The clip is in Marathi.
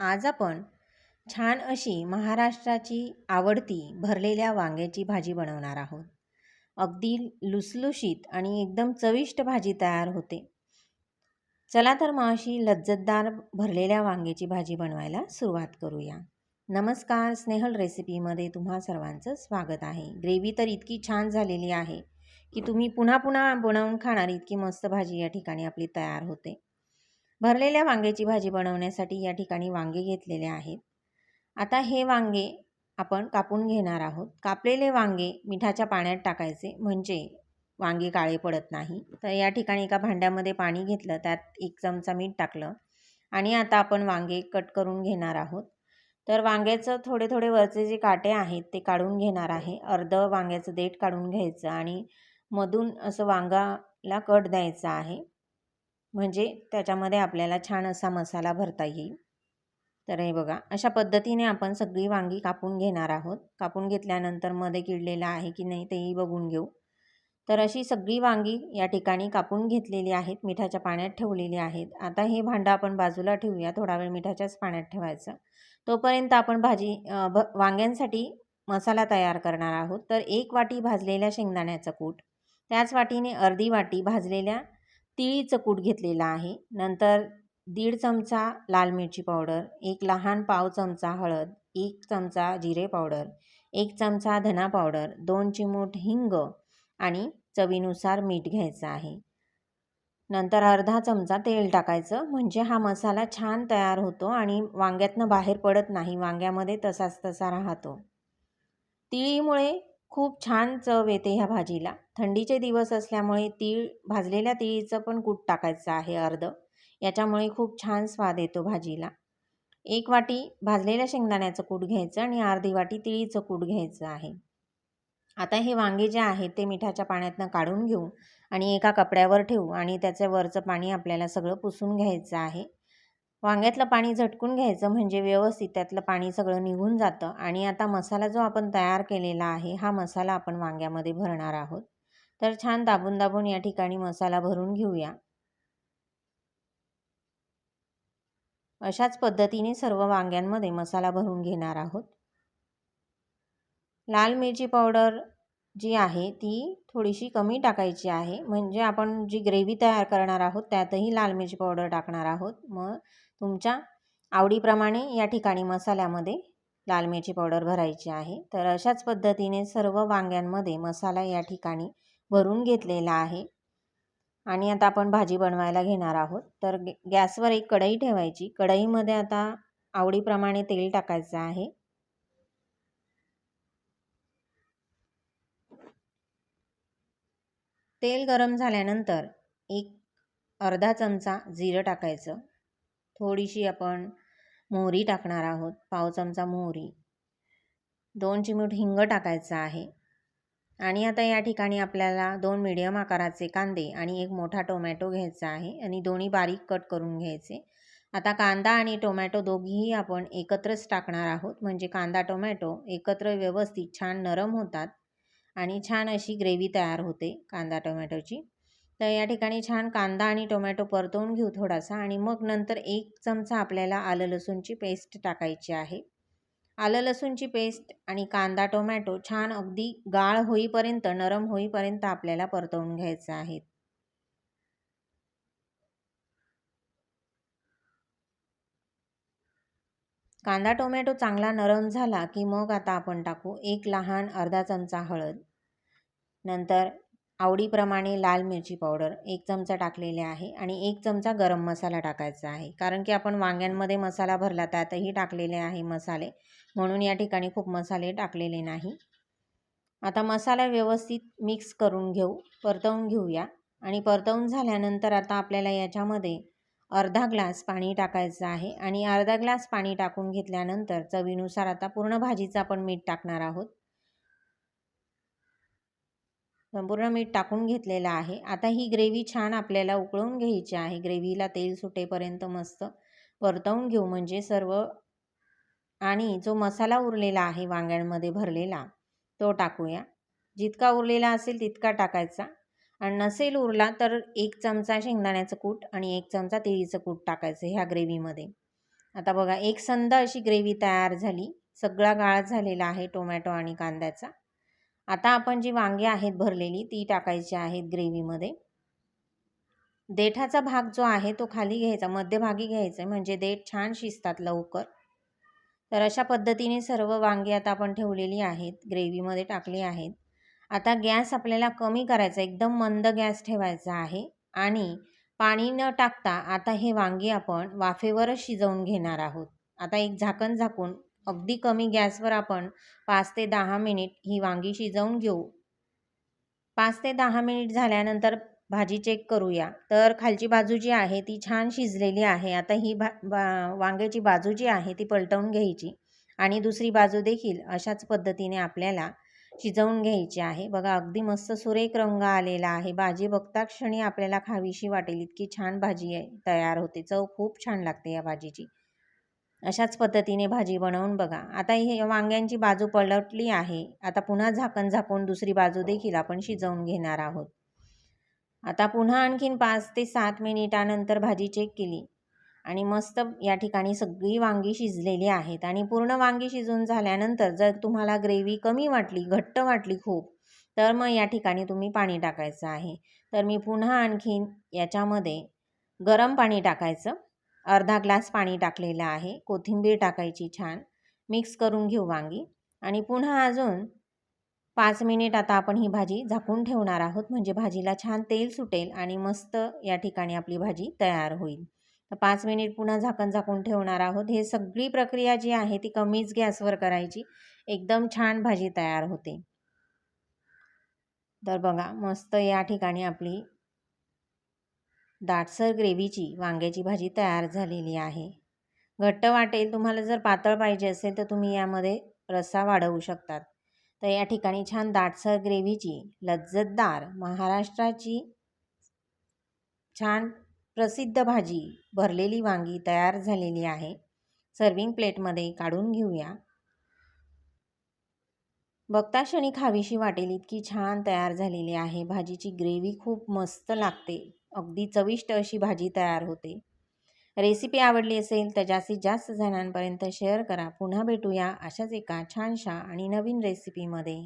आज आपण छान अशी महाराष्ट्राची आवडती भरलेल्या वांग्याची भाजी बनवणार आहोत. अगदी लुसलुशीत आणि एकदम चविष्ट भाजी तयार होते. चला तर मग अशी लज्जतदार भरलेल्या वांग्याची भाजी बनवायला सुरुवात करूया. नमस्कार स्नेहल रेसिपीमध्ये तुम्हा सर्वांचं स्वागत आहे. ग्रेव्ही तर इतकी छान झालेली आहे की तुम्ही पुन्हा पुन्हा बनवून खाणार इतकी मस्त भाजी या ठिकाणी आपली तयार होते. भरलेल्या वांग्याची भाजी बनवण्यासाठी या ठिकाणी वांगे घेतलेले आहेत. आता हे वांगे आपण कापून घेणार आहोत. कापलेले वांगे मिठाच्या पाण्यात टाकायचे म्हणजे वांगे काळे पडत नाही. तर या ठिकाणी एका भांड्यामध्ये पाणी घेतलं त्यात एक चमचा मीठ टाकलं आणि आता आपण वांगे कट करून घेणार आहोत. तर वांग्याचं थोडे थोडे वरचे जे काटे आहेत ते काढून घेणार आहे. अर्ध वांग्याचं देठ काढून घ्यायचं आणि मधून असं वांगाला कट द्यायचा आहे. म्हणजे त्याच्यामध्ये आपल्याला छान असा मसाला भरता येईल. तर हे बघा अशा पद्धतीने आपण सगळी वांगी कापून घेणार आहोत. कापून घेतल्यानंतरमध्ये किडलेलं आहे की नाही तेही बघून घेऊ. तर अशी सगळी वांगी या ठिकाणी कापून घेतलेली आहेत मिठाच्या पाण्यात ठेवलेली आहेत. आता हे भांडं आपण बाजूला ठेवूया थोडा वेळ मिठाच्याच पाण्यात ठेवायचं. तोपर्यंत आपण भाजी भ वांग्यांसाठी मसाला तयार करणार आहोत. तर एक वाटी भाजलेल्या शेंगदाण्याचं कूट त्याच वाटीने अर्धी वाटी भाजलेल्या तिळीचं कूट घेतलेलं आहे. नंतर दीड चमचा लाल मिरची पावडर एक लहान पाव चमचा हळद एक चमचा जिरे पावडर एक चमचा धना पावडर दोन चिमूट हिंग आणि चवीनुसार मीठ घ्यायचं आहे. नंतर अर्धा चमचा तेल टाकायचं म्हणजे हा मसाला छान तयार होतो आणि वांग्यातनं बाहेर पडत नाही वांग्यामध्ये तसाच तसा राहतो. तिळीमुळे खूप छान चव येते ह्या भाजीला. थंडीचे दिवस असल्यामुळे तीळ भाजलेल्या तिळीचं पण कूट टाकायचं आहे अर्ध. याच्यामुळे खूप छान स्वाद येतो भाजीला. एक वाटी भाजलेल्या शेंगदाण्याचं कूट घ्यायचं आणि अर्धी वाटी तिळीचं कूट घ्यायचं आहे. आता हे वांगे जे आहेत ते मिठाच्या पाण्यातनं काढून घेऊ आणि एका कपड्यावर ठेवू आणि त्याचं वरचं पाणी आपल्याला सगळं पुसून घ्यायचं आहे. वांग्यातलं पाणी झटकून घ्यायचं म्हणजे व्यवस्थित त्यातलं पाणी सगळं निघून जातं आणि आता मसाला जो आपण तयार केलेला आहे हा मसाला आपण वांग्यामध्ये भरणार आहोत. तर छान दाबून दाबून या ठिकाणी मसाला भरून घेऊया. अशाच पद्धतीने सर्व वांग्यांमध्ये मसाला भरून घेणार आहोत. लाल मिरची पावडर जी आहे ती थोडीशी कमी टाकायची आहे. म्हणजे आपण जी ग्रेव्ही तयार करणार आहोत त्यातही लाल मिरची पावडर टाकणार आहोत. मग तुमच्या आवडीप्रमाणे या ठिकाणी मसाल्यामध्ये लाल मिरची पावडर भरायची आहे. तर अशाच पद्धतीने सर्व वांग्यांमध्ये मसाला या ठिकाणी भरून घेतलेला आहे. आणि आता आपण भाजी बनवायला घेणार आहोत. तर गॅसवर एक कढई ठेवायची. कढईमध्ये आता आवडीप्रमाणे तेल टाकायचं आहे. तेल गरम झाल्यानंतर एक अर्धा चमचा जिरं टाकायचं. थोडीशी आपण मोहरी टाकणार आहोत पाव चमचा मोहरी. दोन चिमूट हिंग टाकायचं आहे. आणि आता या ठिकाणी आपल्याला दोन मिडियम आकाराचे कांदे आणि एक मोठा टोमॅटो घ्यायचा आहे आणि दोन्ही बारीक कट करून घ्यायचे. आता कांदा आणि टोमॅटो दोघीही आपण एकत्रच टाकणार आहोत. म्हणजे कांदा टोमॅटो एकत्र व्यवस्थित छान नरम होतात आणि छान अशी ग्रेव्ही तयार होते कांदा टोमॅटोची तर या ठिकाणी छान कांदा आणि टोमॅटो परतवून घेऊ थोडासा आणि मग नंतर एक चमचा आपल्याला आलं लसूणची पेस्ट टाकायची आहे. आलं लसूणची पेस्ट आणि कांदा टोमॅटो छान अगदी गाळ होईपर्यंत नरम होईपर्यंत आपल्याला परतवून घ्यायचं आहे. कांदा टोमॅटो चांगला नरम झाला की मग आता आपण टाकू एक लहान अर्धा चमचा हळद. नंतर आवडीप्रमाणे लाल मिरची पावडर एक चमचा टाकलेले आहे आणि एक चमचा गरम मसाला टाकायचा आहे. कारण की आपण वांग्यांमध्ये मसाला भरला त्यातही टाकलेले आहे मसाले. म्हणून या ठिकाणी खूप मसाले टाकलेले नाही. आता मसाला व्यवस्थित मिक्स करून घेऊ परतवून घेऊया. आणि परतवून झाल्यानंतर आता आपल्याला याच्यामध्ये अर्धा ग्लास पाणी टाकायचं आहे. आणि अर्धा ग्लास पाणी टाकून घेतल्यानंतर चवीनुसार आता पूर्ण भाजीचं आपण मीठ टाकणार आहोत. संपूर्ण मीठ टाकून घेतलेलं आहे. आता ही ग्रेव्ही छान आपल्याला उकळून घ्यायची आहे. ग्रेव्हीला तेल सुटेपर्यंत मस्त परतवून घेऊ म्हणजे सर्व आणि जो मसाला उरलेला आहे वांग्यांमध्ये भरलेला तो टाकूया. जितका उरलेला असेल तितका टाकायचा. आणि नसेल उरला तर एक चमचा शेंगदाण्याचं कूट आणि एक चमचा तिळीचं कूट टाकायचं ह्या ग्रेव्हीमध्ये. आता बघा एक संद अशी ग्रेव्ही तयार झाली. सगळा गाळ झालेला आहे टोमॅटो आणि कांद्याचा. आता आपण जी वांगी आहेत भरलेली ती टाकायची आहेत ग्रेव्हीमध्ये. देठाचा भाग जो आहे तो खाली घ्यायचा मध्यभागी घ्यायचा आहे म्हणजे देठ छान शिजतात लवकर. तर अशा पद्धतीने सर्व वांगी आता आपण ठेवलेली आहेत ग्रेव्हीमध्ये टाकली आहेत. आता गॅस आपल्याला कमी करायचा एकदम मंद गॅस ठेवायचा आहे आणि पाणी न टाकता आता हे वांगी आपण वाफेवरच शिजवून घेणार आहोत. आता एक झाकण झाकून अगदी कमी गॅसवर आपण पाच ते दहा मिनिट ही वांगी शिजवून घेऊ. पाच ते दहा मिनिट झाल्यानंतर भाजी चेक करूया. तर खालची बाजू जी आहे ती छान शिजलेली आहे. आता ही भा बा वांग्याची बाजू जी आहे ती पलटवून घ्यायची आणि दुसरी बाजू देखील अशाच पद्धतीने आपल्याला शिजवून घ्यायची आहे. बघा अगदी मस्त सुरेख रंग आलेला आहे. भाजी बघता क्षणी आपल्याला खावीशी वाटेल. इतकी छान भाजी आहे तयार होते. चव खूप छान लागते या भाजीची. अशाच पद्धतीने भाजी बनवून बघा. आता हे वांग्यांची बाजू पलटली आहे. आता पुन्हा झाकण झाकून दुसरी बाजू देखील आपण शिजवून घेणार आहोत. आता पुन्हा आणखीन पाच ते सात मिनिटानंतर भाजी चेक केली. आणि मस्त या ठिकाणी सगळी वांगी शिजलेली आहेत. आणि पूर्ण वांगी शिजून झाल्यानंतर जर तुम्हाला ग्रेव्ही कमी वाटली घट्ट वाटली खूप तर मग या ठिकाणी तुम्ही पाणी टाकायचं आहे. तर मी पुन्हा आणखीन याच्यामध्ये गरम पाणी टाकायचं. अर्धा ग्लास पाणी टाकलेलं आहे. कोथिंबीर टाकायची छान. मिक्स करून घेऊ वांगी. आणि पुन्हा अजून पाच मिनिट आता आपण ही भाजी झाकून ठेवणार आहोत. म्हणजे भाजीला छान तेल सुटेल आणि मस्त या ठिकाणी आपली भाजी तयार होईल. तर पाच मिनिट पुन्हा झाकण झाकून ठेवणार आहोत. हे सगळी प्रक्रिया जी आहे ती कमीच गॅसवर करायची. एकदम छान भाजी तयार होते. तर बघा मस्त या ठिकाणी आपली दाटसर ग्रेव्हीची वांग्याची भाजी तयार झालेली आहे. घट्ट वाटेल तुम्हाला जर पातळ पाहिजे असेल तर तुम्ही यामध्ये रस्सा वाढवू शकतात. तर या ठिकाणी छान दाटसर ग्रेव्हीची लज्जतदार महाराष्ट्राची छान प्रसिद्ध भाजी भरलेली वांगी तयार झालेली आहे. सर्विंग प्लेटमध्ये काढून घेऊया. बघता क्षणी खावीशी वाटेल इतकी छान तयार झालेली आहे. भाजीची ग्रेव्ही खूप मस्त लागते. अगदी चविष्ट अशी भाजी तयार होते. रेसिपी आवडली असेल तर जास्तीत जास्त जणांपर्यंत शेअर करा. पुन्हा भेटूया अशाच एका छानशा आणि नवीन रेसिपीमध्ये.